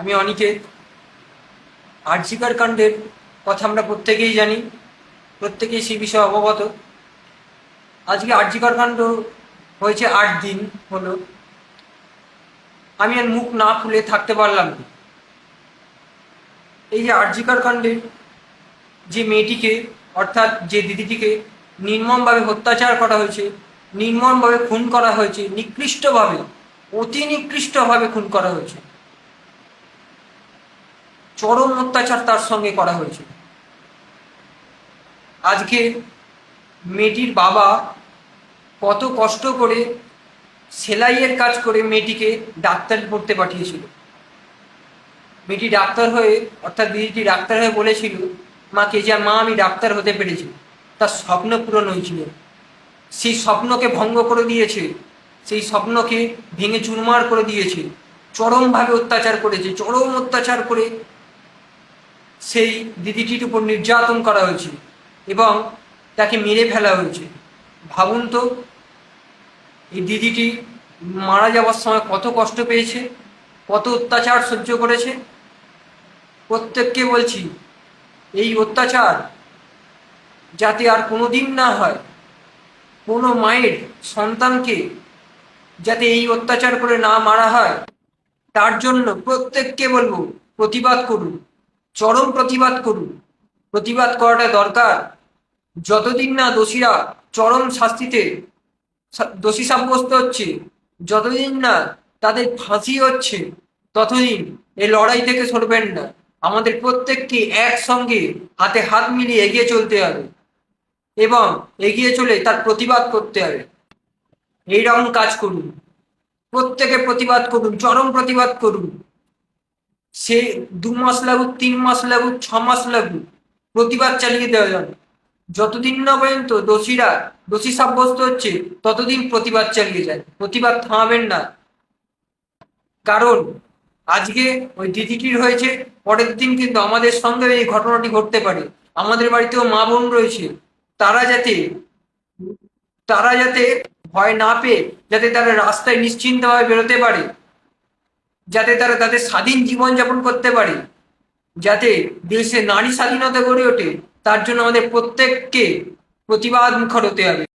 আমি অনিকেত আর্জিকার কাণ্ডের কথা আমরা প্রত্যেকেই জানি, প্রত্যেকেই সেই বিষয়ে অবগত। আজকে আর্জিকার কাণ্ড হয়েছে আট দিন হলো। আমি আর মুখ না খুলে থাকতে পারলাম না। এই যে আর্জিকার কাণ্ডের যে মেয়েটিকে, অর্থাৎ যে দিদিটিকে নির্মমভাবে অত্যাচার করা হয়েছে, নির্মমভাবে খুন করা হয়েছে, নিকৃষ্টভাবে, অতি নিকৃষ্টভাবে খুন করা হয়েছে। চরম অত্যাচার তার সঙ্গে করা হয়েছে আজকে মেয়েটির বাবা কত কষ্ট করে সেলাইয়ের কাজ করে মেয়েটিকে ডাক্তারি পড়তে পাঠিয়েছিল। মেয়েটি ডাক্তার হয়ে, অর্থাৎ দিদিটি ডাক্তার হয়ে বলেছিল, মাকে যে মা, আমি ডাক্তার হতে পেরেছি। তার স্বপ্ন পূরণ হয়েছিল। সেই স্বপ্নকে ভঙ্গ করে দিয়েছে। সেই স্বপ্নকে ভেঙে চুরমার করে দিয়েছে। চরমভাবে অত্যাচার করেছে। চরম অত্যাচার করে সেই দিদিটির উপর নির্যাতন করা হয়েছে এবং তাকে মেরে ফেলা হয়েছে। ভাবুন তো, এই দিদিটি মারা যাওয়ার সময় কত কষ্ট পেয়েছে, কত অত্যাচার সহ্য করেছে। প্রত্যেককে বলছি, এই অত্যাচার যাতে আর কোনো দিন না হয়, কোনো মায়ের সন্তানকে যাতে এই অত্যাচার করে না মারা হয়, তার জন্য প্রত্যেককে বলব, প্রতিবাদ করুন। চরম প্রতিবাদ করুন। প্রতিবাদ করাটা দরকার। যতদিন না দোষীরা চরম শাস্তিতে দোষী সাব্যস্ত হচ্ছে, যতদিন না তাদের ফাঁসি হচ্ছে, ততদিন এই লড়াই থেকে সরবেন না। আমাদের প্রত্যেককে একসঙ্গে হাতে হাত মিলিয়ে এগিয়ে চলতে হবে এবং এগিয়ে চলে তার প্রতিবাদ করতে হবে। এইরকম কাজ করুন। প্রত্যেকে প্রতিবাদ করুন, চরম প্রতিবাদ করুন। সে দু মাস লাগুক, তিন মাস লাগুক, ছ মাস লাগুক, প্রতিবাদ চালিয়ে দেওয়া যাবে। যতদিন না পর্যন্ত দোষীরা, দোষী সাব্যস্ত হচ্ছে, ততদিন প্রতিবাদ চালিয়ে যায়। প্রতিবাদ থামাবেন না। কারণ, আজকে ওই দিদিটির হয়েছে, পরের দিন কিন্তু আমাদের সঙ্গে এই ঘটনাটি ঘটতে পারে। আমাদের বাড়িতেও মা বোন রয়েছে। তারা যাতে তারা যাতে ভয় না পেয়ে, যাতে তারা রাস্তায় নিশ্চিন্তভাবে বেরোতে পারে যাতে তারা তাদের স্বাধীন জীবনযাপন করতে পারে, যাতে দেশে নারী স্বাধীনতা গড়ে ওঠে, তার জন্য আমাদের প্রত্যেককে প্রতিবাদ মুখর হতে হবে।